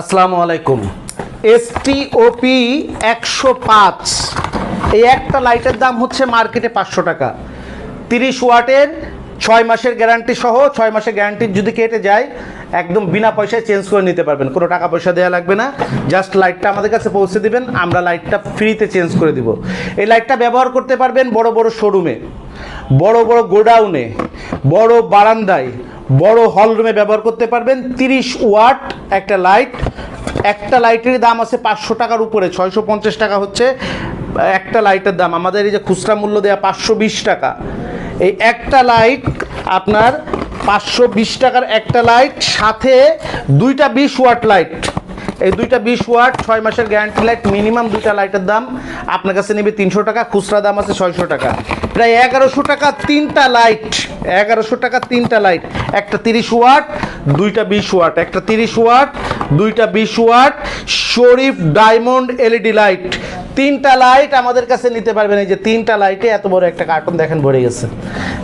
আসসালামু আলাইকুম। এসটিওপি একশো পাঁচ। এই একটা লাইটের দাম হচ্ছে মার্কেটে পাঁচশো টাকা। তিরিশ ওয়াটের ছয় মাসের গ্যারান্টি সহ ছয় মাসের গ্যারান্টি যদি কেটে যায়, একদম বিনা পয়সায় চেঞ্জ করে নিতে পারবেন। কোনো টাকা পয়সা দেওয়া লাগবে না। জাস্ট লাইটটা আমাদের কাছে পৌঁছে দিবেন, আমরা লাইটটা ফ্রিতে চেঞ্জ করে দিব। এই লাইটটা ব্যবহার করতে পারবেন বড় বড় শোরুমে বড় বড় গোডাউনে বড় বারান্দায়, বড় হলরুমে ব্যবহার করতে পারবেন। তিরিশ ওয়াট একটা লাইট একটা লাইটের দাম আছে পাঁচশো টাকার উপরে, ছয়শো পঞ্চাশ টাকা হচ্ছে। একটা লাইটের দাম, আমাদের এই যে খুচরা মূল্য দেওয়া পাঁচশো বিশ টাকা। এই একটা লাইট আপনার পাঁচশো বিশ টাকার একটা লাইট, সাথে দুইটা বিশ ওয়াট লাইট। এই দুইটা বিশ ওয়াট, ছয় মাসের গ্যারান্টি লাইট, মিনিমাম দুইটা লাইটের দাম আপনার কাছে নেবে তিনশো টাকা, খুচরা দাম আছে ছয়শো টাকা। প্রায় এগারোশো টাকা তিনটা লাইট, এগারোশো টাকা তিনটা লাইট। একটা তিরিশ ওয়াট, দুইটা বিশ ওয়াট। একটা তিরিশ ওয়াট, দুইটা বিশ watt, Sharif diamond LED light. তিনটা লাইট আমাদের কাছে নিতে পারবেন। এই যে তিনটা লাইটে এত বড় একটা কার্টুন দেখেন, ভরে গেছে।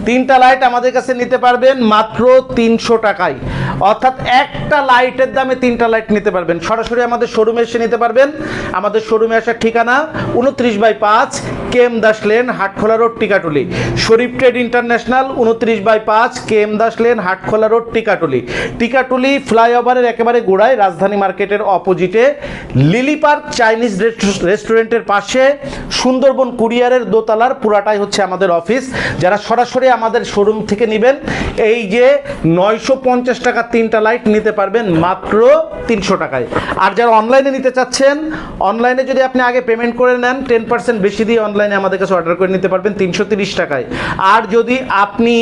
তিনটা লাইট আমাদের কাছে নিতে পারবেন মাত্র তিনশো টাকায়। অর্থাৎ একটা লাইটের দামে তিনটা লাইট নিতে পারবেন। সরাসরি আমাদের শোরুমে এসে নিতে পারবেন। আমাদের শোরুমে আসার ঠিকানা উনত্রিশ বাই পাঁচ KM Das lane, Hatkhola road, Tikatuli. Sharif trade international, উনত্রিশ বাই পাঁচ KM Das lane, Hatkhola road, Tikatuli. Tikatuli ফ্লাইওভারের একেবারে গোড়ায়, রাজধানী মার্কেটের অপোজিটে লিলি পার্ক, চাইনিজ রেস্টু- রেস্টুরেন্টের পাশে, সুন্দরবন কুরিয়ারের দোতলার, পুরাটাই হচ্ছে আমাদের অফিস যারা সরাসরি আমাদের শোরুম থেকে নেবেন, এই যে নয়শো পঞ্চাশ টাকা তিনটা লাইট নিতে পারবেন মাত্র তিনশো টাকায়। আর যারা অনলাইনে নিতে চাচ্ছেন অনলাইনে যদি আপনি আগে পেমেন্ট করে নেন টেন পার্সেন্ট বেশি দিয়ে অনলাইনে আমাদের কাছে অর্ডার করে নিতে পারবেন তিনশো টাকায়। আর যদি আপনি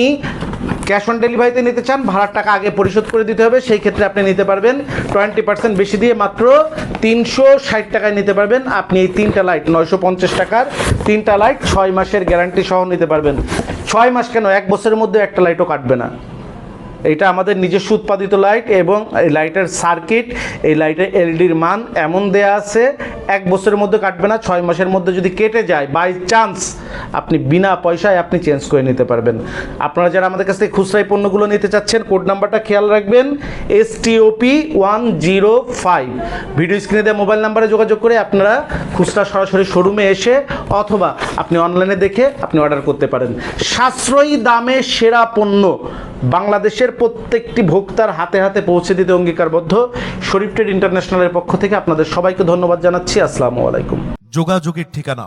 ক্যাশ অন ডেলিভারিতে নিতে চান, ভাড়ার টাকা আগে পরিশোধ করে দিতে হবে, সেই ক্ষেত্রে আপনি নিতে পারবেন টোয়েন্টি পার্সেন্ট বেশি দিয়ে মাত্র তিনশো ষাট টাকায় নিতে পারবেন। আপনি এই তিনটা লাইট নয়শো পঞ্চাশ টাকার তিনটা লাইট ছয় মাসের গ্যারান্টি সহ নিতে পারবেন। ছয় মাস কেন? এক বছরের মধ্যে একটা লাইটও কাটবে না। এটা আমাদের নিজস্ব উৎপাদিত লাইট এবং এই লাইটের সার্কিট, এই লাইটের এলইডির মান এমন দেয়া আছে, এক বছরের মধ্যে কাটবে না, ছয় মাসের মধ্যে যদি কেটে যায় বাই চান্স আপনি বিনা পয়সায় আপনি চেঞ্জ করে নিতে পারবেন। আপনারা যারা আমাদের কাছ থেকে খুচরাই পণ্যগুলো নিতে চাচ্ছেন কোড নাম্বারটা খেয়াল রাখবেন S TOP one zero five video স্ক্রিনে দেওয়া মোবাইল নাম্বারে যোগাযোগ করে আপনারা খুচরা সরাসরি শোরুমে এসে অথবা আপনি অনলাইনে দেখে আপনি অর্ডার করতে পারেন। সাশ্রয়ী দামে সেরা পণ্য বাংলাদেশের প্রত্যেকটি ভোক্তার হাতে হাতে পৌঁছে দিতে অঙ্গীকারবদ্ধ। শরীফ ট্রেড ইন্টারন্যাশনালের পক্ষ থেকে আপনাদের সবাইকে ধন্যবাদ জানাচ্ছি। আসসালামু আলাইকুম। যোগাযোগের ঠিকানা